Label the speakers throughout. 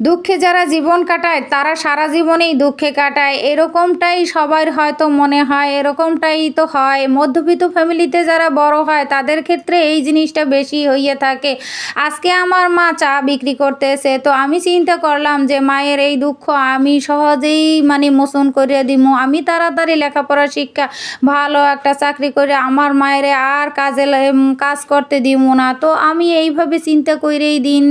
Speaker 1: দুঃখে যারা জীবন কাটায়, তারা সারা জীবনেই দুঃখে কাটায়। এরকমটাই সবার হয়তো মনে হয়, এরকমটাই তো হয়। মধ্যবিত্ত ফ্যামিলিতে যারা বড় হয়, তাদের ক্ষেত্রে এই জিনিসটা বেশি হইয়ে থাকে। আজকে আমার মা চা বিক্রি করতে এসে তো আমি চিন্তা করলাম যে মায়ের এই দুঃখ আমি সহজেই মানে মোচন করে দিমু। আমি তাড়াতাড়ি লেখাপড়া শিক্ষা, ভালো একটা চাকরি করে আমার মায়ের আর কাজে কাজ করতে দিব না। তো আমি এইভাবে চিন্তা করেই দিন,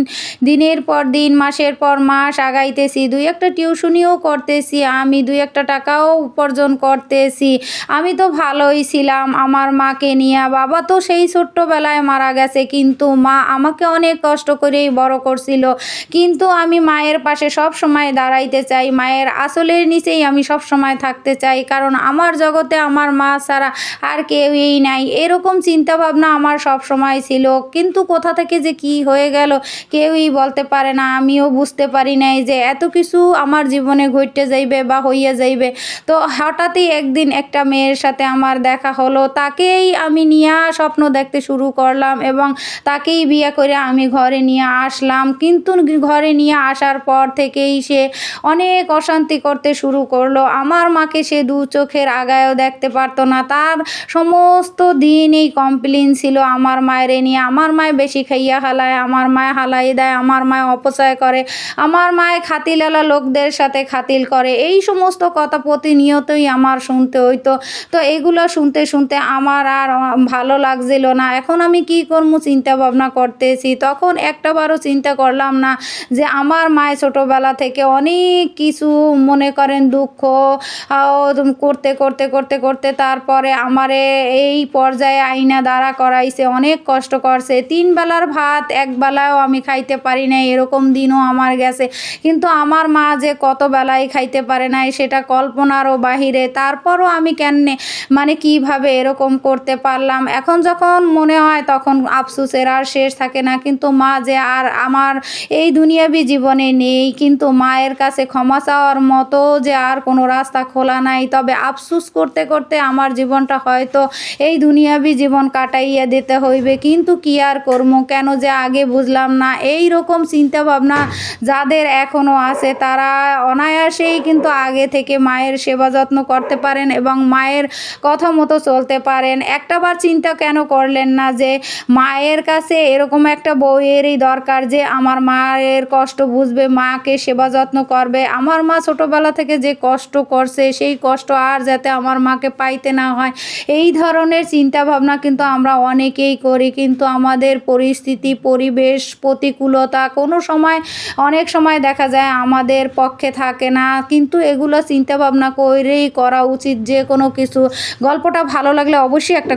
Speaker 1: দিনের পর দিন, মাসের পর মাস আগাইতেছি, দুই একটা টিউশনিও করতেছি, আমি দুই একটা টাকাও উপার্জন করতেছি। আমি তো ভালোই ছিলাম আমার মাকে নিয়ে, বাবা তো সেই ছোট্টবেলায় মারা গেছে, কিন্তু মা আমাকে অনেক কষ্ট করেই বড় করছিল। কিন্তু আমি মায়ের পাশে সব সময় দাঁড়াইতে চাই, মায়ের আসলের নিচেই আমি সব সময় থাকতে চাই, কারণ আমার জগতে আমার মা ছাড়া আর কেউই নাই। এরকম চিন্তা ভাবনা আমার সব সময় ছিল, কিন্তু কোথা থেকে যে কি হয়ে গেল কেউই বলতে পারে না, আমিও বুঝতে পারি নাই যে এত কিছু আমার জীবনে ঘটতে যাইবে বা হইয়া যাইবে। তো হঠাৎই একদিন একটা মেয়ের সাথে আমার দেখা হলো। তাকেই আমি নিয়ে স্বপ্ন দেখতে শুরু করলাম এবং তাকেই বিয়ে করে আমি ঘরে নিয়ে আসলাম। কিন্তু ঘরে নিয়ে আসার পর থেকেই সে অনেক অশান্তি করতে শুরু করল। আমার মাকে সে দু চোখের আগায়ও দেখতে পারতো না। তার সমস্ত দিন এই কমপ্লেন ছিল আমার মায়ের নিয়ে। আমার মায় বেশি খাইয়া হালায়, আমার মায় হালাই দেয়, আমার মায় অপচয় করে আমার মায় খাতিলালা লোকদের সাথে খাতিল করে। এই সমস্ত কথা প্রতিনিয়তই আমার শুনতে হইতো। তো এগুলো শুনতে শুনতে আমার আর ভালো লাগছিল না। এখন আমি কি করব চিন্তা ভাবনা করতেছি। তখন একটাবারও চিন্তা করলাম না যে আমার মায়ের ছোটোবেলা থেকে অনেক কিছু মনে করেন দুঃখ করতে করতে করতে করতে তারপরে আমারে এই পর্যায়ে আইনা দাঁড়া করাইছে, অনেক কষ্ট করছে। তিন বেলার ভাত, এক বেলাও আমি খাইতে পারি না এরকম দিনও আমার গেছে কিন্তু আমার মা যে কত বেলায় খাইতে পারে নাই, সেটা কল্পনারও বাহিরে। তারপরও আমি কেননে মানে কীভাবে এরকম করতে পারলাম? এখন যখন মনে হয় তখন আফসোসের আর শেষ থাকে না। কিন্তু মা যে আর আমার এই দুনিয়াবি জীবনে নেই, কিন্তু মায়ের কাছে ক্ষমা চাওয়ার মতো যে আর কোনো রাস্তা খোলা নাই। তবে আফসোস করতে করতে আমার জীবনটা হয়তো এই দুনিয়াবি জীবন কাটাইয়া দিতে হইবে। কিন্তু কি আর করব কেন যে আগে বুঝলাম না। এই রকম চিন্তা ভাবনা যাদের এখনও আছে, তারা অনায়াসেই কিন্তু আগে থেকে মায়ের সেবা যত্ন করতে পারেন এবং মায়ের কথা মতো চলতে পারেন। একটাবার চিন্তা কেন করলেন না যে, মায়ের কাছে এরকম একটা বউয়েরই দরকার যে, আমার মায়ের কষ্ট বুঝবে, মাকে সেবা যত্ন করবে। আমার মা ছোটোবেলা থেকে যে কষ্ট করছে, সেই কষ্ট আর যাতে আমার মাকে পাইতে না হয়, এই ধরনের চিন্তা ভাবনা কিন্তু আমরা অনেকেই করি। কিন্তু আমাদের পরিস্থিতি, পরিবেশ, প্রতিকূলতা কোনো সময় অনেক সময় দেখা যায় আমাদের পক্ষে থাকে না, কিন্তু এগুলো চিন্তা ভাবনা করেই করা উচিত যে কোনো কিছু। গল্পটা ভালো লাগলে অবশ্যই একটা